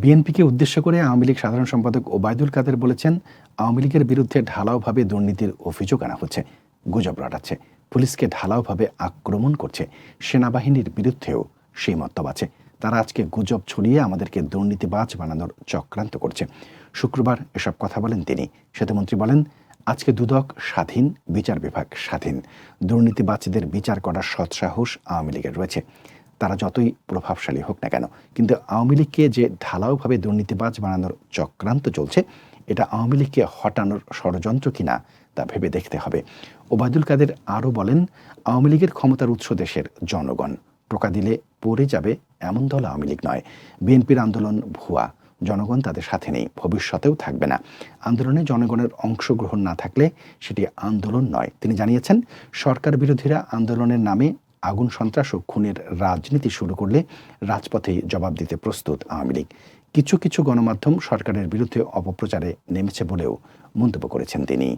বিএনপিকে উদ্দেশ্য করে আওয়ামী লীগ সাধারণ সম্পাদক ওবায়দুল কাদের বলেছেন, আওয়ামী লীগের বিরুদ্ধে ঢালাওভাবে দুর্নীতির অভিযোগ আনা হচ্ছে, গুজব রটাচ্ছে, পুলিশকে ঢালাওভাবে আক্রমণ করছে, সেনাবাহিনীর বিরুদ্ধেও সেই মন্তব্য আছে। তারা আজকে গুজব ছড়িয়ে আমাদেরকে দুর্নীতিবাজ বানানোর চক্রান্ত করছে। শুক্রবার এসব কথা বলেন তিনি। সেতুমন্ত্রী বলেন, আজকে দুদক স্বাধীন, বিচার বিভাগ স্বাধীন। দুর্নীতিবাজদের বিচার করার সৎসাহস আওয়ামী লীগের রয়েছে। তারা যতই প্রভাবশালী হোক না কেন, কিন্তু আওয়ামী লীগকে যে ঢালাওভাবে দুর্নীতিবাজ বানানোর চক্রান্ত চলছে, এটা আওয়ামী লীগকে হটানোর ষড়যন্ত্র কিনা তা ভেবে দেখতে হবে। ওবায়দুল কাদের আরও বলেন, আওয়ামী লীগের ক্ষমতার উৎস দেশের জনগণ। টোকা দিলে পড়ে যাবে এমন দল আওয়ামী লীগ নয়। বিএনপির আন্দোলন ভুয়া। জনগণ তাদের সাথে নেই, ভবিষ্যতেও থাকবে না। আন্দোলনে জনগণের অংশগ্রহণ না থাকলে সেটি আন্দোলন নয়। তিনি জানিয়েছেন, সরকার বিরোধীরা আন্দোলনের নামে আগুন সন্ত্রাস ও খুনের রাজনীতি শুরু করলে রাজপথে জবাব দিতে প্রস্তুত আওয়ামী লীগ। কিছু কিছু গণমাধ্যম সরকারের বিরুদ্ধে অপপ্রচারে নেমেছে বলেও মন্তব্য করেছেন তিনি।